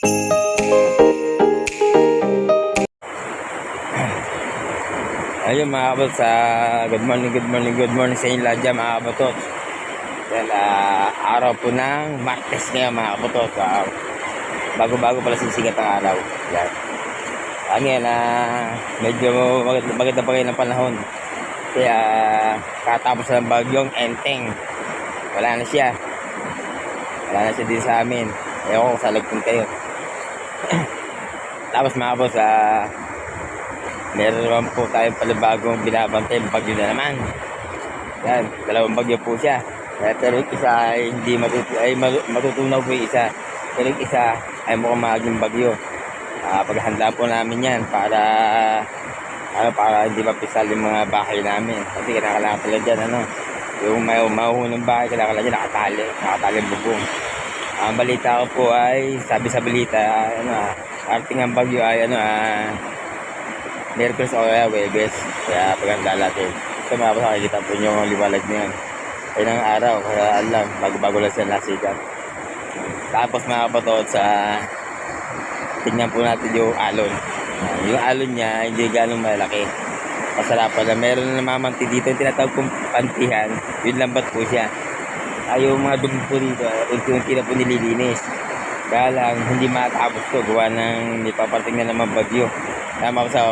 Ayun mga kabot sa good morning, good morning, good morning sa inyo lahat dyan mga kabotot. Yan, ah, araw po ng Martes ngayon mga kabotot. Ah, bago-bago pala sisigat ang araw. Yan. Ang yan, ah, medyo maganda, maganda pa kayo ng panahon. Kaya katapos ng bagyong enteng. Wala na siya. Wala na siya din sa amin. Ewan ko kung sa lagpun kayo. Tapos mga kabot sa meron naman po tayong palibagong binabantay bagyo na naman. Yan, dalawang bagyo po siya. Kaya pero isa ay hindi matutu ay matu- matutunaw po yung isa. Pero isa ay mukhang maging bagyo. Ah, paghahanda po namin yan para ano, para hindi mapisal yung mga bahay namin. Kasi kailangan talaga dyan, ano, yung may mahuhunong bahay, kailangan dyan nakatali, nakatali bubong. Ang balita ko po ay, sabi sa balita, ano, ah, arting ang bagyo ay, ano, ah, Merkulis o kaya Webes. Kaya paganda natin. Ito mga kapatid, nakikita po nyo ang liwalag na yan. Ay ng araw, kaya alam, bago-bago lang sila nasikat. Tapos mga kapatid, sa tingnan po natin yung alon. Yung alon niya, hindi ganong malaki. Masarapan na. Meron na namamanti dito, yung tinatawag kong pantihan. Yun lambat po siya. Ay, yung mga dumi po dito, ah, unti-unti na po nililinis. Kaya lang, hindi matapos to. Gawa ng ipaparating na naman bagyo. Tama ko sa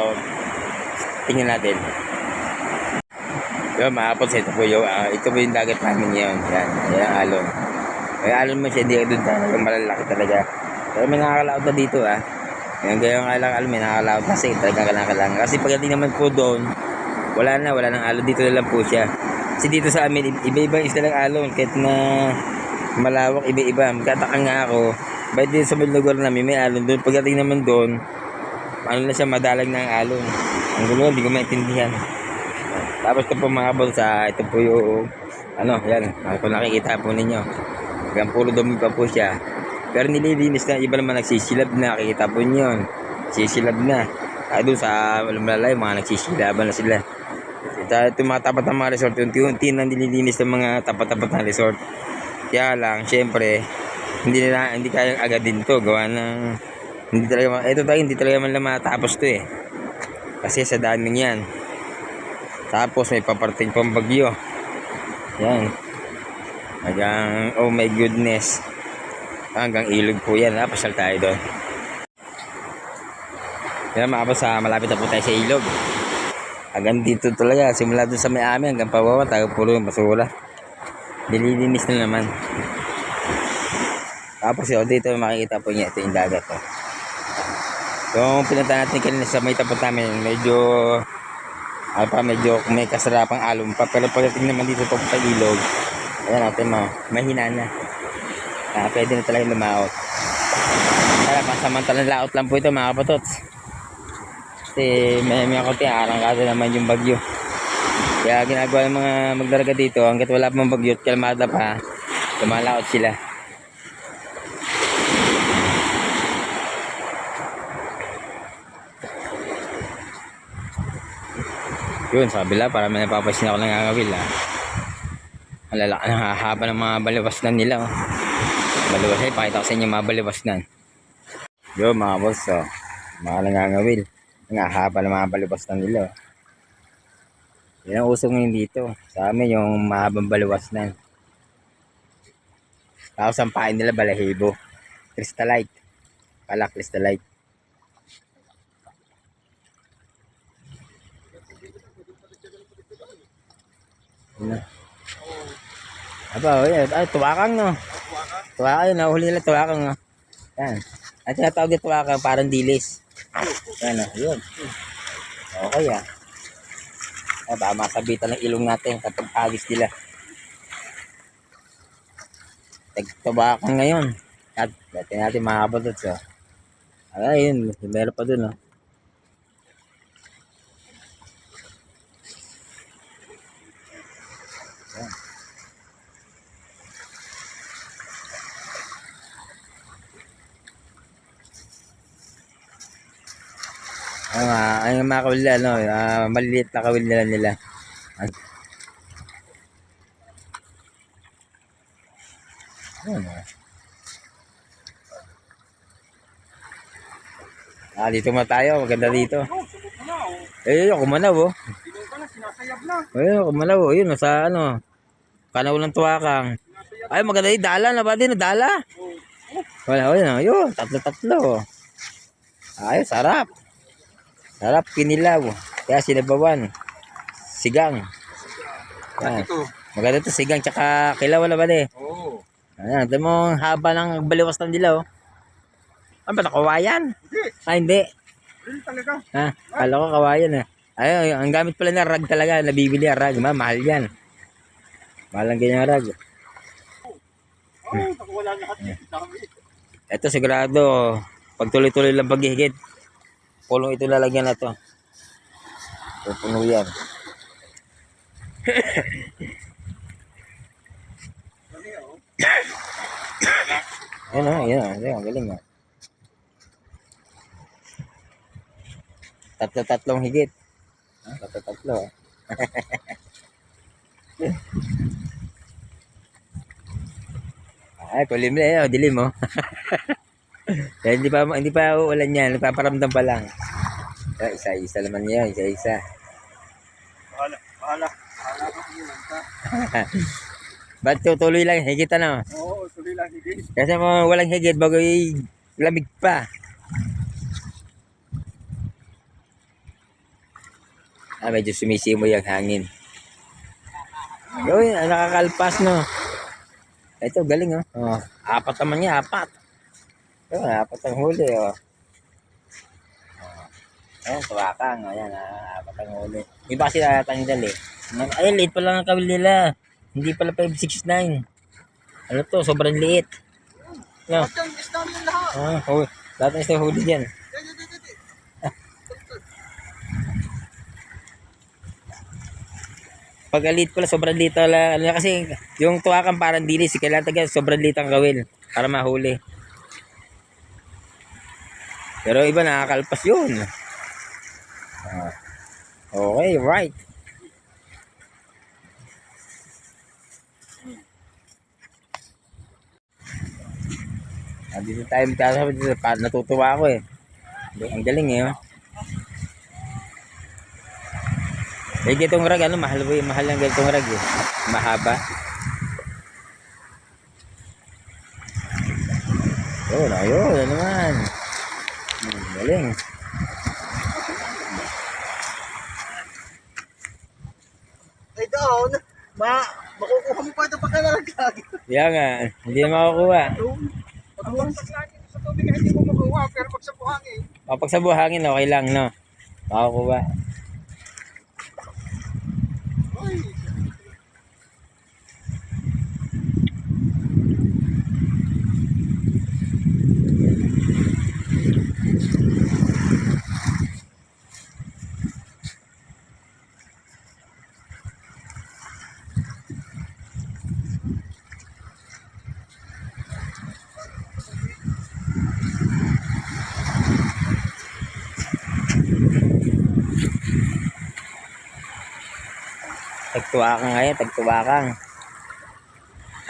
tingnan natin. Yung mga kapos, ito po yung, ah, ito po yung dagat namin ngayon. Yan, yan ang alon. May alon mo siya, hindi doon talagang malalaki talaga. Pero may nakakalaot na dito ah. Yan gayong alang alon, may nakakalaot kasi talagang kailangan. Kasi pagdating naman po doon, wala na, wala nang alon. Dito na lang po siya. Kasi dito sa amin, iba-iba isla ng alon. Kahit na malawak, iba-iba. Magkataka nga ako, Ba't din sa may lugar namin may alon doon? Pagdating naman doon, ano na siya madalag ng alon. Ang gulo, hindi ko maintindihan. Tapos ito po mga bulsa, ito po yung, ano, yan, kung nakikita po ninyo. Hanggang puro dumi pa po siya. Pero nililinis na, iba naman nagsisilab na, nakikita po niyo. Sisilab na. Ay doon sa malalay, mga nagsisilaban na sila. Ito, ito mga tapat ng mga resort, unti-unti na nililinis ng mga tapat-tapat ng resort. Kaya lang, syempre, hindi nila hindi kayang agad din to. Gawa ng hindi talaga ito tayo hindi talaga man lang matapos to eh. Kasi sa daming yan. Tapos may paparting pang bagyo. Yan. Hanggang oh my goodness. Hanggang ilog po yan. Napasal tayo doon. Yan mga boss, ah, malapit na po tayo sa ilog. Hanggang dito talaga. Simula doon sa may amin hanggang pababa tayo puro basura. Nililinis na naman tapos yun, dito makikita po niya ito yung dagat. Oh. Yung pinunta natin kanina sa may tapat namin, medyo ano pa, medyo may kasarapang alon pa. Pero pagdating naman dito po sa ilog, ayan natin mo, mahina na. Ah, pwede na talaga lumaot. Kaya pasamantalang laot lang po ito mga kapatots. Kasi may may konti arangkada naman yung bagyo. Kaya ginagawa ng mga magdaraga dito, hanggat wala pang bagyo at kalmada pa, lumalaot sila. Yun, sa kabila, para may napapasin ako ng ngangawil, ha. Ang lalaki, nakahaba ng mga baliwasnan nila, oh. Baliwas, eh, pakita ko sa inyo mga baliwasnan. Yun, mga boss, oh. Mga nangangawil. Nakahaba ng mga baliwasnan nila, oh. Yan ang uso ngayon dito. Sa amin, yung mahabang baliwasnan. Tapos ang pain nila, balahibo. Crystallite. Pala, crystallite. Aba, oh, yan. Ay, tuwakang, no? Tuwakang, yun. Nahuli nila tuwakang, no? Yan. At tinatawag yung tuwakang, parang dilis. Yan, oh. Yun. Okay, ah. Ay, baka masabitan ng ilong natin kapag agis nila. Tagtubakan ngayon. At dati natin mga kabatot, so. Ayun, meron pa dun, oh. Ay, mga, ay, mga kawil nila, ano, ah, maliliit na kawil nila nila. Ay. Ayun, ah. Ah, dito mo tayo. Maganda dito. Oh, na, oh. Eh, yung kumanaw, oh. Tingin ka na, sinasayab na. Ayun, kumalaw. Ayun, nasa ano. Kanaw ng tuwakang. Ay, maganda yung dala na ba din? Dala. Oh. Wala, ayun. Ayun, tatlo-tatlo. Ay, sarap. Sarap, kinilaw. Kaya sinabawan. Sigang. Yan. Maganda to sigang tsaka kilaw wala ba de? Oo. Ayan, ito mo ang haba ng baliwas ng dilaw. Ano ba, kawayan? Hindi. Ah, hindi. Real talaga. Ha, kala ko kawayan eh. Ay, ang gamit pala na rag talaga, nabibili ang rag. Ma, mahal yan. Mahal ang ganyan rag. Oh, wala na kasi. Ito sigurado, pag tuloy-tuloy lang paghihigit, pulong ito lalagyan na to. Pupuno yan. Oh. Ayun o, ayun o, ang galing o. Tatlo-tatlong higit. Tatlo-tatlo. oh. Ay, kulim na yun, dilim mo. Kaya hindi pa, hindi pa uulan yan, nagpaparamdam pa lang. Ah, isa-isa naman yan, isa-isa. Bahala, bahala. Bahala ka kumulan ka. Ba't tutuloy lang, higit ano? Oo, tuloy lang, hindi. Kasi mo walang higit bago lamig pa. Ah, medyo sumisimo yung hangin. Yun, nakakalpas no. Ito, galing oh. oh apat naman niya, apat. Yun, apat ang huli oh. Oh, Ayan, tuwakang. Ayan, ah, apat ang huli. Iba kasi natatanggal eh. Ay, late pa lang ang kawil nila. Hindi pala 569. Ano to, sobrang liit. No. Ah, oh, lahat ng isang huli dyan. Yan, yan, yan, yan, yan. Pag alit pala, sobrang liit pala. Ano, kasi yung tuwakan parang dilis. Kailangan taga sobrang liit ang gawin para mahuli. Pero iba nakakalpas yun. Ah. Okay, right. Ah, dito tayo magkasama dito. Natutuwa ako eh. Ang galing eh. Oh. Eh, gitong rag, ano, mahal mahal ang gitong rag eh. Mahaba. Yun, ayun, ano naman. Galing. Ay, doon. Ma, makukuha mo pa ito pagkalalaglag. Kaya nga, hindi na makukuha. Pag bumagsak sa tubig, hindi mo makuha. Pero pag sa buhangin, Kapag sa buhangin, okay lang, no? Makukuha. Tagtuwakang ngayon, tagtuwakang.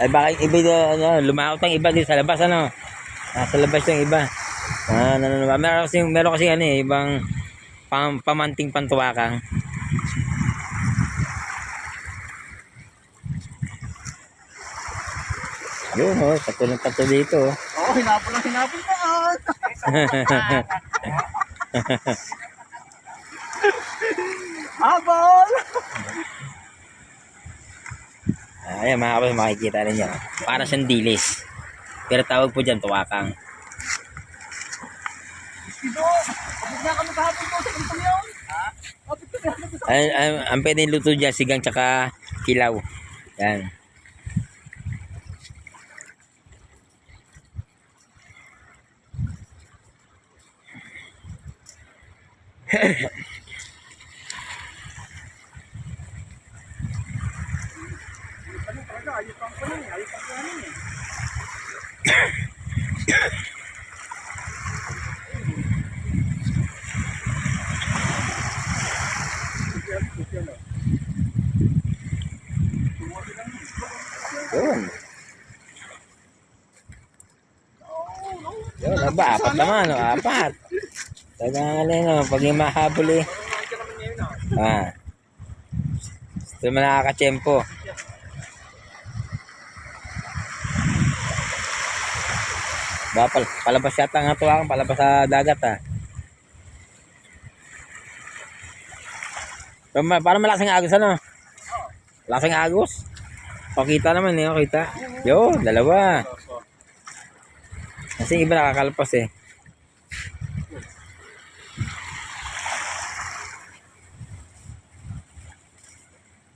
Ay baka yung iba, ano, lumakot ang iba dito sa labas, ano? Nasa labas yung iba. Ah, ano. Meron kasi, meron kasi ano eh, ibang pam, pamanting pantuwakang. Yun, oh, tatlo ng tatlo dito. oh. Oo, hinapon lang hinapon pa. Habol! Ayan, mga kapatid, makikita ninyo. Para siyang dilis. Pero tawag po dyan, tuwakang. Dito, abot na kami kahapon ko sa kantong yun. Ha? Abot kami kahapon sa ang pwede luto dyan, sigang tsaka kilaw. Yan. ano pang ko. Ayos pang ko yun eh. Yun. Yun, aba, apat naman, oh, apat. Talagang ano yun, pag yung mahabol eh. Ah. Ah. Ito naman nakakachempo. Ba, pal palabas yata nga tuwang, palabas sa dagat ah. Pero ma- Parang malaking agos ano? Malaking agos? Pakita naman eh, oh, kita. Yo, dalawa. Kasi iba nakakalpas eh.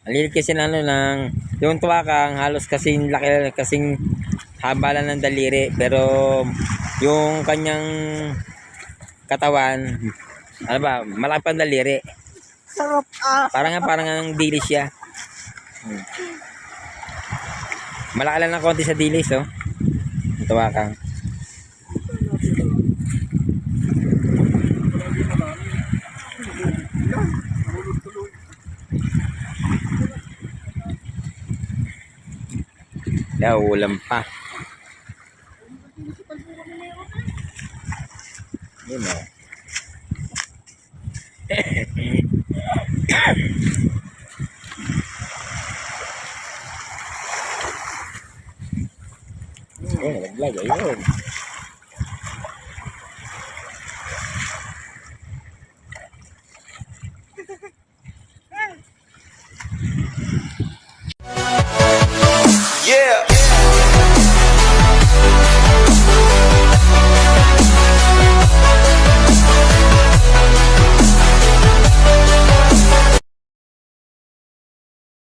Ang lilit kasi na ano ng yung tuwakang halos kasing laki kasing haba lang ng daliri pero yung kanyang katawan ano ba malaki pang daliri Sarap ah. parang nga parang ang dilis siya Hmm. malaki lang ng konti sa dilis oh yung tuwakang kaya ulam pa yun oh Oh, nalaglag. Ayun.